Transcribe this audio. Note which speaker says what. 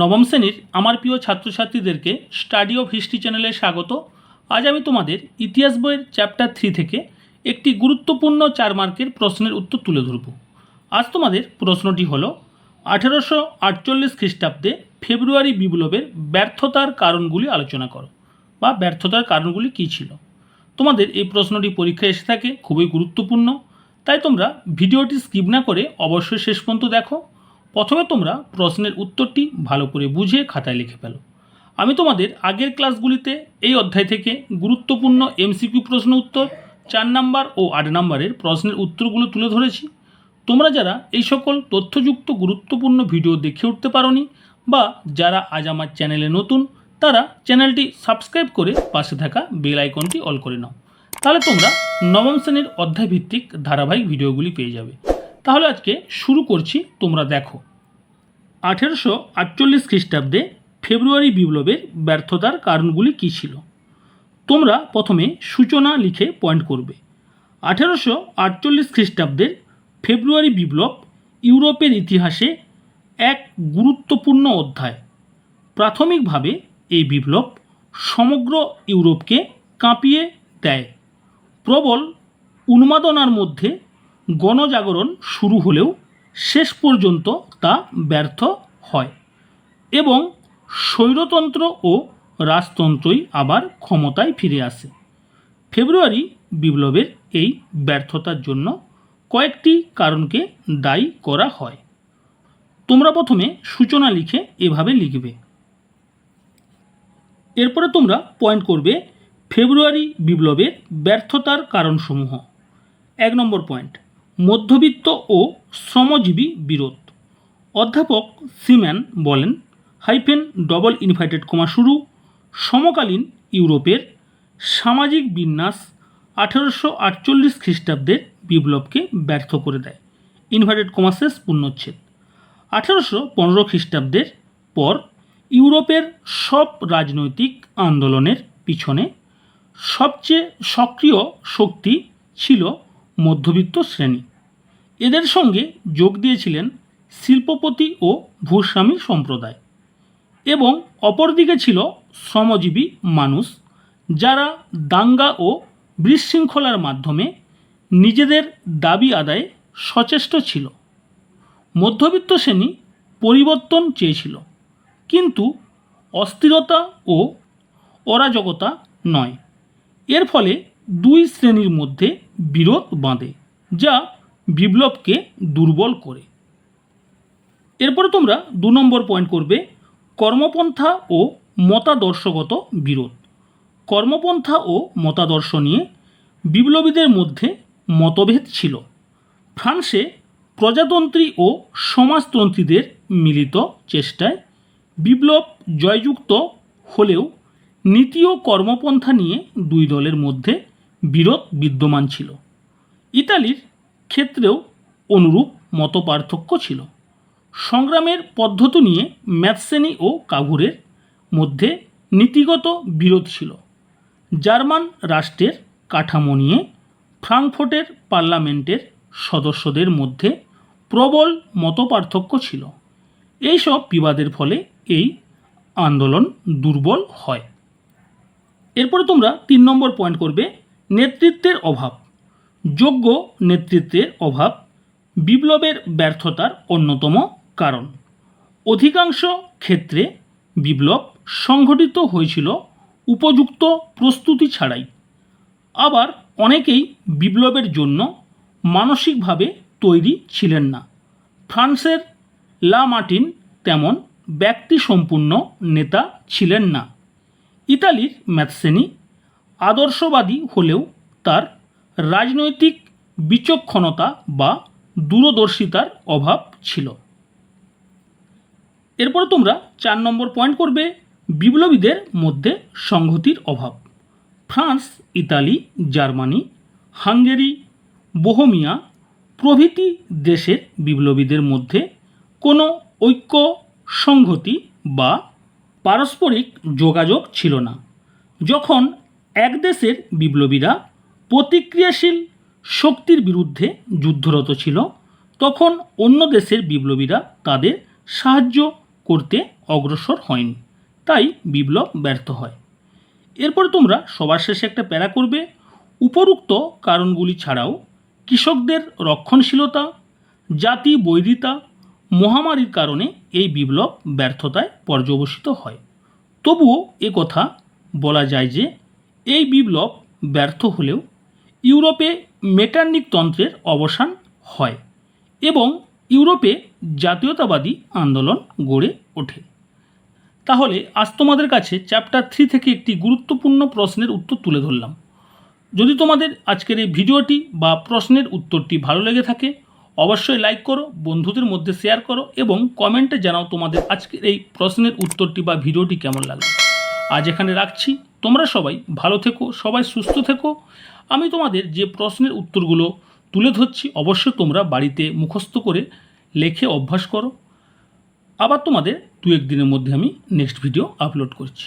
Speaker 1: নবম শ্রেণির আমার প্রিয় ছাত্রছাত্রীদেরকে স্টাডি অফ হিস্ট্রি চ্যানেলে স্বাগত। আজ আমি তোমাদের ইতিহাস বইয়ের চ্যাপ্টার থ্রি থেকে একটি গুরুত্বপূর্ণ চার মার্কের প্রশ্নের উত্তর তুলে ধরব। আজ তোমাদের প্রশ্নটি হলো, আঠেরোশো আটচল্লিশ খ্রিস্টাব্দে ফেব্রুয়ারি বিপ্লবের ব্যর্থতার কারণগুলি আলোচনা করো, বা ব্যর্থতার কারণগুলি কী ছিল? তোমাদের এই প্রশ্নটি পরীক্ষায় এসে থাকে, খুবই গুরুত্বপূর্ণ। তাই তোমরা ভিডিওটি স্কিপ না করে অবশ্যই শেষ পর্যন্ত দেখো। প্রথমে তোমরা প্রশ্নের উত্তরটি ভালো করে বুঝে খাতায় লিখে ফেলো। আমি তোমাদের আগের ক্লাসগুলিতে এই অধ্যায় থেকে গুরুত্বপূর্ণ এমসিকিউ প্রশ্ন উত্তর, চার নাম্বার ও আট নাম্বারের প্রশ্নের উত্তরগুলো তুলে ধরেছি। তোমরা যারা এই সকল তথ্যযুক্ত গুরুত্বপূর্ণ ভিডিও দেখে উঠতে পারোনি বা যারা আজ আমার চ্যানেলে নতুন, তারা চ্যানেলটি সাবস্ক্রাইব করে পাশে থাকা বেল আইকনটি অল করে নাও। তাহলে তোমরা নবম শ্রেণির অধ্যায় ভিত্তিক ধারাবাহিক ভিডিওগুলি পেয়ে যাবে। তাহলে আজকে শুরু করছি তোমরা দেখো। আঠেরোশো আটচল্লিশ খ্রিস্টাব্দে ফেব্রুয়ারি বিপ্লবের ব্যর্থতার কারণগুলি কী ছিল? তোমরা প্রথমে সূচনা লিখে পয়েন্ট করবে। আঠেরোশো আটচল্লিশ খ্রিস্টাব্দের ফেব্রুয়ারি বিপ্লব ইউরোপের ইতিহাসে এক গুরুত্বপূর্ণ অধ্যায়। প্রাথমিকভাবে এই বিপ্লব সমগ্র ইউরোপকে কাঁপিয়ে দেয়। প্রবল উন্মাদনার মধ্যে গণজাগরণ শুরু হলেও শেষ পর্যন্ত তা ব্যর্থ হয় এবং স্বৈরতন্ত্র ও রাজতন্ত্রই আবার ক্ষমতায় ফিরে আসে। ফেব্রুয়ারি বিপ্লবের এই ব্যর্থতার জন্য কয়েকটি কারণকে দায়ী করা হয়। তোমরা প্রথমে সূচনা লিখে এভাবে লিখবে। এরপরে তোমরা পয়েন্ট করবে ফেব্রুয়ারি বিপ্লবের ব্যর্থতার কারণসমূহ। এক নম্বর পয়েন্ট মধ্যবিত্ত ও শ্রমজীবী বিরোধ। অধ্যাপক সিম্যান বলেন, হাইফেন ডবল ইনভাইটেড কমা শুরু, সমকালীন ইউরোপের সামাজিক বিন্যাস আঠেরোশো আটচল্লিশ খ্রিস্টাব্দের বিপ্লবকে ব্যর্থ করে দেয়। ইনভাইটেড কমা শেষ পূর্ণচ্ছেদ আঠেরোশো পনেরো খ্রিস্টাব্দের পর ইউরোপের সব রাজনৈতিক আন্দোলনের পিছনে সবচেয়ে সক্রিয় শক্তি ছিল মধ্যবিত্ত শ্রেণি। এদের সঙ্গে যোগ দিয়েছিলেন শিল্পপতি ও ভূস্বামী সম্প্রদায় এবং অপরদিকে ছিল শ্রমজীবী মানুষ যারা দাঙ্গা ও বিশৃঙ্খলার মাধ্যমে নিজেদের দাবি আদায়ে সচেষ্ট ছিল। মধ্যবিত্ত শ্রেণি পরিবর্তন চেয়েছিল, কিন্তু অস্থিরতা ও অরাজকতা নয়। এর ফলে দুই শ্রেণির মধ্যে বিরোধ বাঁধে, যা বিপ্লবকে দুর্বল করে। এরপরে তোমরা দু নম্বর পয়েন্ট করবে, কর্মপন্থা ও মতাদর্শগত বিরোধ। কর্মপন্থা ও মতাদর্শ নিয়ে বিপ্লবীদের মধ্যে মতভেদ ছিল। ফ্রান্সে প্রজাতন্ত্রী ও সমাজতন্ত্রীদের মিলিত চেষ্টায় বিপ্লব জয়যুক্ত হলেও নীতি ও কর্মপন্থা নিয়ে দুই দলের মধ্যে বিরোধ বিদ্যমান ছিল। ইতালির ক্ষেত্রেও অনুরূপ মতপার্থক্য ছিল। সংগ্রামের পদ্ধতি নিয়ে ম্যাথসেনি ও কাগুরের মধ্যে নীতিগত বিরোধ ছিল। জার্মান রাষ্ট্রের কাঠামো নিয়ে ফ্রাঙ্কফোর্টের পার্লামেন্টের সদস্যদের মধ্যে প্রবল মতপার্থক্য ছিল। এইসব বিবাদের ফলে এই আন্দোলন দুর্বল হয়। এরপরে তোমরা তিন নম্বর পয়েন্ট করবে, নেতৃত্বের অভাব। যোগ্য নেতৃত্বের অভাব, বিপ্লবের ব্যর্থতার অন্যতম কারণ। অধিকাংশ ক্ষেত্রে বিপ্লব সংঘটিত হয়েছিল উপযুক্ত প্রস্তুতি ছাড়াই। আবার অনেকেই বিপ্লবের জন্য মানসিকভাবে তৈরি ছিলেন না। ফ্রান্সের লা মার্টিন তেমন ব্যক্তিসম্পূর্ণ নেতা ছিলেন না। ইতালির ম্যাথসেনি আদর্শবাদী হলেও তার রাজনৈতিক বিচক্ষণতা বা দূরদর্শিতার অভাব ছিল। এরপর তোমরা চার নম্বর পয়েন্ট করবে বিপ্লবীদের মধ্যে সংহতির অভাব। France, Italy, Germany, Hungary, Bohemia প্রভৃতি দেশের বিপ্লবীদের মধ্যে কোনো ঐক্য, সংহতি বা পারস্পরিক যোগাযোগ ছিল না। যখন এক দেশের বিপ্লবীরা প্রতিক্রিয়াশীল শক্তির বিরুদ্ধে যুদ্ধরত ছিল, তখন অন্য দেশের বিপ্লবীরা তাদের সাহায্য করতে অগ্রসর হয়নি। তাই বিপ্লব ব্যর্থ হয়। এরপর তোমরা সবার শেষে একটা প্যারা করবে। উপরোক্ত কারণগুলি ছাড়াও কৃষকদের রক্ষণশীলতা, জাতি বৈরিতা, মহামারীর কারণে এই বিপ্লব ব্যর্থতায় পর্যবসিত হয়। তবুও কথা বলা যায় যে, এই বিপ্লব ব্যর্থ হলেও ইউরোপে মেটার্নিক তন্ত্রের অবসান হয় এবং ইউরোপে জাতীয়তাবাদী আন্দোলন গড়ে ওঠে। তাহলে আজ তোমাদের কাছে চ্যাপ্টার থ্রি থেকে একটি গুরুত্বপূর্ণ প্রশ্নের উত্তর তুলে ধরলাম। যদি তোমাদের আজকের এই ভিডিওটি বা প্রশ্নের উত্তরটি ভালো লেগে থাকে, অবশ্যই লাইক করো, বন্ধুদের মধ্যে শেয়ার করো এবং কমেন্টে জানাও তোমাদের আজকের এই প্রশ্নের উত্তরটি বা ভিডিওটি কেমন লাগল। আজ এখানে রাখছি। তোমরা সবাই ভালো থেকো, সবাই সুস্থ থেকো। আমি তোমাদের যে প্রশ্নের উত্তরগুলো তুলে ধরছি, অবশ্যই তোমরা বাড়িতে মুখস্থ করে লেখে অভ্যাস করো। আবার তোমাদের দু একদিনের মধ্যে আমি নেক্সট ভিডিও আপলোড করছি।